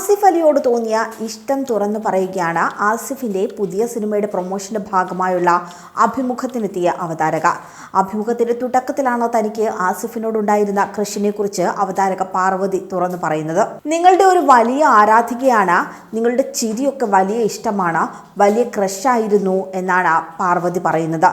ആസിഫ് അലിയോട് തോന്നിയ ഇഷ്ടം തുറന്നു പറയുകയാണ് ആസിഫിന്റെ പുതിയ സിനിമയുടെ പ്രൊമോഷന്റെ ഭാഗമായുള്ള അഭിമുഖത്തിനെത്തിയ അവതാരക. അഭിമുഖത്തിന്റെ തുടക്കത്തിലാണ് തനിക്ക് ആസിഫിനോടുണ്ടായിരുന്ന ക്രഷിനെ കുറിച്ച് അവതാരക പാർവതി തുറന്നു പറയുന്നത്. നിങ്ങളുടെ ഒരു വലിയ ആരാധികയാണ് നിങ്ങളുടെ ചിരിയൊക്കെ വലിയ ഇഷ്ടമാണ് വലിയ ക്രഷായിരുന്നു എന്നാണ് പാർവതി പറയുന്നത്.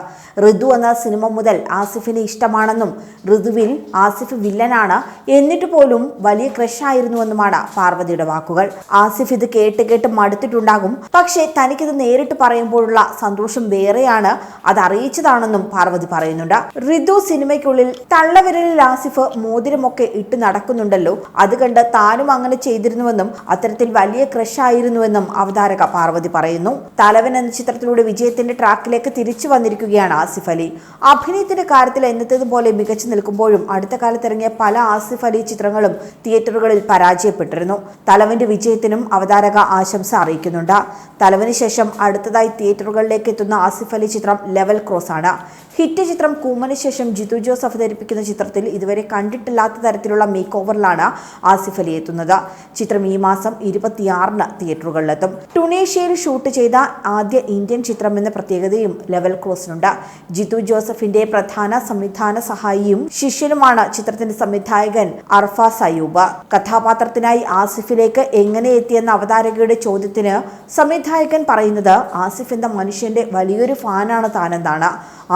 ഋതു എന്ന സിനിമ മുതൽ ആസിഫിനെ ഇഷ്ടമാണെന്നും ഋതുവിൽ ആസിഫ് വില്ലനാണ് എന്നിട്ട് പോലും വലിയ ക്രഷായിരുന്നുവെന്നുമാണ് പാർവതിയുടെ വാക്കുകൾ. ആസിഫ് ഇത് കേട്ട് കേട്ട് മടുത്തിട്ടുണ്ടാകും. പക്ഷേ തനിക്കിത് നേരിട്ട് പറയുമ്പോഴുള്ള സന്തോഷം വേറെയാണ്. അത് അറിയിച്ചതാണെന്നും പാർവതി പറയുന്നുണ്ട്. ഋതു സിനിമയ്ക്കുള്ളിൽ തള്ളവിരലിൽ ആസിഫ് മോതിരമൊക്കെ ഇട്ട് നടക്കുന്നുണ്ടല്ലോ. അത് കണ്ട് താനും അങ്ങനെ ചെയ്തിരുന്നുവെന്നും അത്തരത്തിൽ വലിയ ക്രഷായിരുന്നുവെന്നും അവതാരക പാർവതി പറയുന്നു. തലവൻ എന്ന ചിത്രത്തിലൂടെ വിജയത്തിന്റെ ട്രാക്കിലേക്ക് തിരിച്ചു വന്നിരിക്കുകയാണ് ആസിഫ് അലി. അഭിനയത്തിന്റെ കാര്യത്തിൽ എന്നത്തേതുപോലെ മികച്ചു നിൽക്കുമ്പോഴും അടുത്ത കാലത്ത് ഇറങ്ങിയ പല ആസിഫ് അലി ചിത്രങ്ങളും തിയേറ്ററുകളിൽ പരാജയപ്പെട്ടിരുന്നു. തലവന്റെ വിജയത്തിനും അവതാരക ആശംസ അറിയിക്കുന്നുണ്ട്. തലവന് ശേഷം അടുത്തതായി തിയേറ്ററുകളിലേക്ക് എത്തുന്ന ആസിഫ് അലി ചിത്രം ലെവൽ ക്രോസ് ആണ്. ഹിറ്റ് ചിത്രം കൂമന് ശേഷം ജിതു ജോസ് അവതരിപ്പിക്കുന്ന ചിത്രത്തിൽ ഇതുവരെ കണ്ടിട്ടില്ലാത്ത തരത്തിലുള്ള മേക്ക് ഓവറിലാണ് ആസിഫ് അലി എത്തുന്നത്. ചിത്രം ഈ മാസം ഇരുപത്തിയാറിന് തിയേറ്ററുകളിലെത്തും. ടുണേഷ്യയിൽ ഷൂട്ട് ചെയ്ത ആദ്യ ഇന്ത്യൻ ചിത്രം എന്ന പ്രത്യേകതയും ലെവൽ ക്രോസിനുണ്ട്. ജിതു ജോസഫിന്റെ പ്രധാന സംവിധാന സഹായിയും ശിഷ്യനുമാണ് ചിത്രത്തിന്റെ സംവിധായകൻ അർഫ സയൂബ്. കഥാപാത്രത്തിനായി ആസിഫിലേക്ക് എങ്ങനെ എത്തിയെന്ന അവതാരകയുടെ ചോദ്യത്തിന് സംവിധായകൻ പറയുന്നത് ആസിഫ് എന്ന മനുഷ്യന്റെ വലിയൊരു ഫാനാണ് താനെന്നാണ്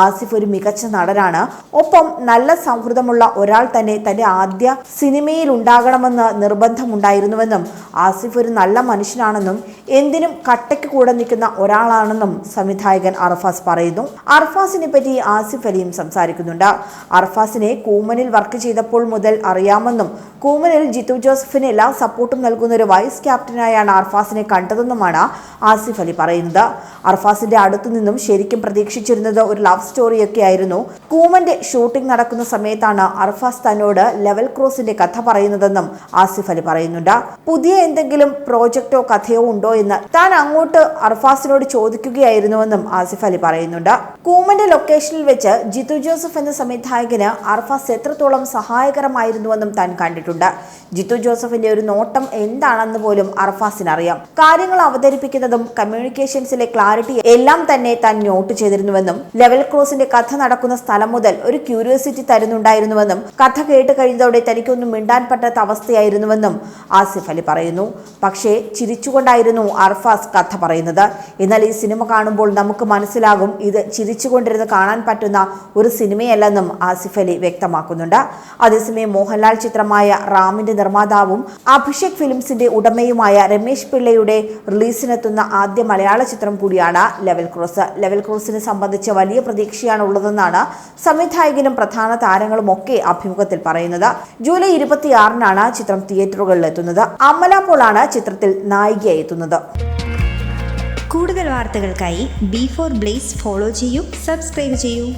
ആസിഫ് ഒരു മികച്ച നടനാണ്. ഒപ്പം നല്ല സൗഹൃദമുള്ള ഒരാൾ തന്നെ തന്റെ ആദ്യ സിനിമയിൽ ഉണ്ടാകണമെന്ന് നിർബന്ധമുണ്ടായിരുന്നുവെന്നും ആസിഫ് ഒരു നല്ല മനുഷ്യനാണെന്നും എന്തിനും കട്ടയ്ക്ക് കൂടെ നിൽക്കുന്ന ഒരാളാണെന്നും സംവിധായകൻ അർഫാസ് പറയുന്നു. അർഫാസിനെ പറ്റി ആസിഫ് അലിയും സംസാരിക്കുന്നുണ്ട്. അർഫാസിനെ കൂമനിൽ വർക്ക് ചെയ്തപ്പോൾ മുതൽ അറിയാമെന്നും കൂമനിൽ ജിത്തു ജോസഫിന് എല്ലാ സപ്പോർട്ടും നൽകുന്ന ഒരു വൈസ് ക്യാപ്റ്റനായാണ് അർഫാസിനെ കണ്ടതെന്നുമാണ് ആസിഫ് അലി പറയുന്നത്. അർഫാസിന്റെ അടുത്തു നിന്നും ശരിക്കും പ്രതീക്ഷിച്ചിരുന്നത് ഒരു ലവ് സ്റ്റോറിയൊക്കെ ആയിരുന്നു. കൂമന്റെ ഷൂട്ടിംഗ് നടക്കുന്ന സമയത്താണ് അർഫാസ് തന്നോട് ലെവൽ ക്രോസിന്റെ കഥ പറയുന്നതെന്നും ആസിഫ് അലി പറയുന്നുണ്ട്. പുതിയ എന്തെങ്കിലും പ്രോജക്റ്റോ കഥയോ ഉണ്ടോ എന്ന് താൻ അങ്ങോട്ട് അർഫാസിനോട് ചോദിക്കുകയായിരുന്നുവെന്നും ആസിഫ് അലി പറയുന്നുണ്ട്. കൂമന്റെ ലൊക്കേഷനിൽ വെച്ച് ജിത്തു ജോസഫ് എന്ന സംവിധായകന് അർഫാസ് എത്രത്തോളം സഹായകരമായിരുന്നുവെന്നും താൻ കണ്ടിട്ടുണ്ട്. ജിത്തു ജോസഫിന്റെ ഒരു നോട്ടം എന്താണെന്ന് പോലും അർഫാസിന് അറിയാം കാര്യങ്ങൾ അവതരിപ്പിക്കുന്നതും കമ്മ്യൂണിക്കേഷൻസിലെ ക്ലാരിറ്റി എല്ലാം തന്നെ താൻ നോട്ട് ചെയ്തിരുന്നുവെന്നും ലെവൽ ക്രോസിന്റെ കഥ നടക്കുന്ന സ്ഥലം മുതൽ ഒരു ക്യൂരിയോസിറ്റി തരുന്നുണ്ടായിരുന്നുവെന്നും കഥ കേട്ട് കഴിഞ്ഞതോടെ തനിക്കൊന്നും മിണ്ടാൻ പറ്റാത്ത അവസ്ഥയായിരുന്നുവെന്നും ആസിഫ് അലി പറയുന്നു. പക്ഷേ ചിരിച്ചുകൊണ്ടായിരുന്നു അർഫാസ് കഥ പറയുന്നത്. എന്നാൽ ഈ സിനിമ കാണുമ്പോൾ നമുക്ക് മനസ്സിലാകും ഇത് ചിരിച്ചുകൊണ്ടിരുന്ന് കാണാൻ പറ്റുന്ന ഒരു സിനിമയല്ലെന്നും ആസിഫ് അലി വ്യക്തമാക്കുന്നുണ്ട്. അതേസമയം മോഹൻലാൽ ചിത്രമായ റാമിന്റെ നിർമ്മാതാവും അഭിഷേക് ഫിലിംസിന്റെ ഉടമയുമായ രമേശ് പിള്ളയുടെ റിലീസിനെത്തുന്ന ആദ്യ മലയാള ചിത്രം കൂടിയാണ് ലെവൽ ക്രോസ്. ലെവൽ ക്രോസിനെ സംബന്ധിച്ച് വലിയ പ്രതീക്ഷയാണ് ഉള്ളതെന്നാണ് സംവിധായകനും പ്രധാന താരങ്ങളും ഒക്കെ അഭിമുഖത്തിൽ പറയുന്നത്. ജൂലൈ ഇരുപത്തിയാറിനാണ് ചിത്രം തിയേറ്ററുകളിൽ എത്തുന്നത്. അമല പോളാണ് ചിത്രത്തിൽ നായികയായി എത്തുന്നത്. കൂടുതൽ വാർത്തകൾക്കായി ബി ഫോർ ബ്ലേസ് ഫോളോ ചെയ്യൂ സബ്സ്ക്രൈബ് ചെയ്യൂ.